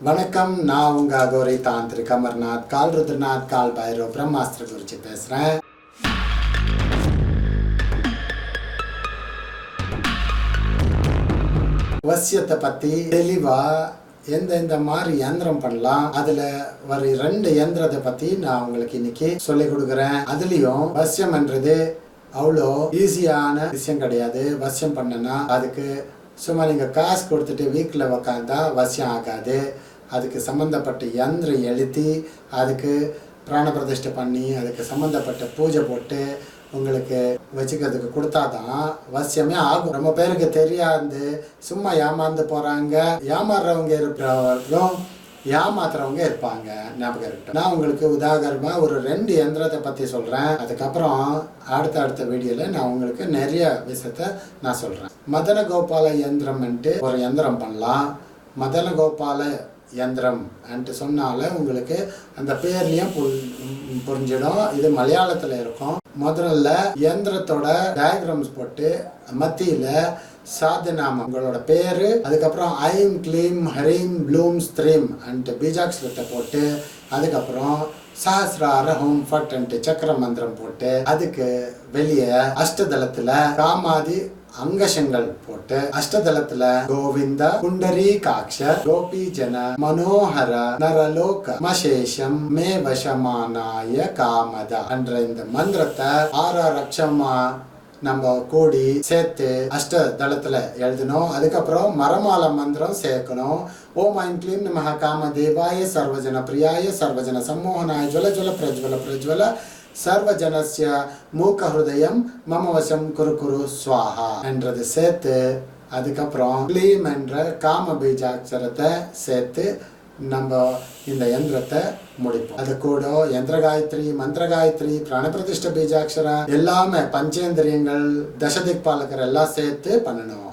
வணக்கம் நான் உங்க அகோரி தாந்திரிக் அமர்நாத் கால் ருத்ரநாத் கால் பைரோ பிரம்மாஸ்திர குறிச்சி பேசுறேன். வசியத்தை பத்தி தெளிவா எந்த எந்த மாதிரி யந்திரம் பண்ணலாம் அதுல வர ரெண்டு யந்திரத்தை பத்தி நான் உங்களுக்கு இன்னைக்கு சொல்லி கொடுக்குறேன். அதுலயும் வசியம்ன்றது அவ்வளோ ஈஸியான விஷயம் கிடையாது. வசியம் பண்ணனா அதுக்கு சும்மா நீங்கள் காசு கொடுத்துட்டு வீட்டில் உக்காந்தா வசியம் ஆகாது. அதுக்கு சம்மந்தப்பட்ட யந்திரம் எழுதி அதுக்கு பிராண பிரதிஷ்டை பண்ணி அதுக்கு சம்மந்தப்பட்ட பூஜை போட்டு உங்களுக்கு வச்சுக்கிறதுக்கு கொடுத்தா தான் வசியமே ஆகும். ரொம்ப பேருக்கு தெரியாது. சும்மா ஏமாந்து போகிறாங்க ஏமாறுறவங்க இருக்கிறவர்களும் ஏமாத்துறவங்க இருப்பாங்க ஞாபகம் இருக்கட்டும். நான் உங்களுக்கு உதாகரமாக ஒரு ரெண்டு எந்திரத்தை பற்றி சொல்கிறேன் அதுக்கப்புறம் அடுத்த அடுத்த வீடியோவில் நான் உங்களுக்கு நிறைய விஷயத்த நான் சொல்கிறேன் மதன கோபால யந்திரம்ன்ட்டு ஒரு யந்திரம் பண்ணலாம். மதன கோபால யந்திரம் அன்ட்டு சொன்னால உங்களுக்கு அந்த பேர்லயும் புரிஞ்சிடும். இது மலையாளத்தில் இருக்கும். முதல்ல யந்திரத்தோட டயக்ராம்ஸ் போட்டு மத்தியில் சாதநாமம். உங்களோட பேரு அதுக்கப்புறம் ஐம் கிளீம் ஹரீம் ப்ளூம் ஸ்த்ரீம் அண்ட் பீஜாட்சரத்தை போட்டு அதுக்கப்புறம் சஹசிரார ஹோம் ஃபட் அண்ட் சக்கர மந்திரம் போட்டு அதுக்கு வெளியே அஷ்டதளத்துல காமாதி அங்கசங்கள் போட்டு அஷ்டதளத்துல கோவிந்த குண்டரி காட்ச கோபி ஜன மனோகர நரலோக மசேஷம் மே வசமானாய காமத என்ற இந்த மந்திரத்தை ஆறாறு நம்ம கூடி சேர்த்து அஷ்ட தளத்தில் எழுதணும். அதுக்கப்புறம் மரமால மந்திரம் சேர்க்கணும். ஓம் ஐம் க்ளீம் நம காம தேவாய சர்வஜன பிரியாய சர்வஜன சம்மோகனாய ஜுவல ஜுவல பிரஜ்வல பிரஜ்வல சர்வஜனசிய மூக்க ஹிருதயம் மம வசம் குரு குரு ஸ்வாஹா என்றது சேர்த்து அதுக்கப்புறம் க்ளீம் என்ற காம பீஜாட்சரத்தை சேர்த்து நம்ம இந்த யந்திரத்தை முடிப்போம். அது கூட யந்திர காயத்ரி மந்திர காயத்ரி பிராணபிரதிஷ்ட பீஜாட்சரம் எல்லாமே பஞ்சேந்திரியங்கள் தசதிக் பாலகர் எல்லாம் சேர்த்து பண்ணணும்.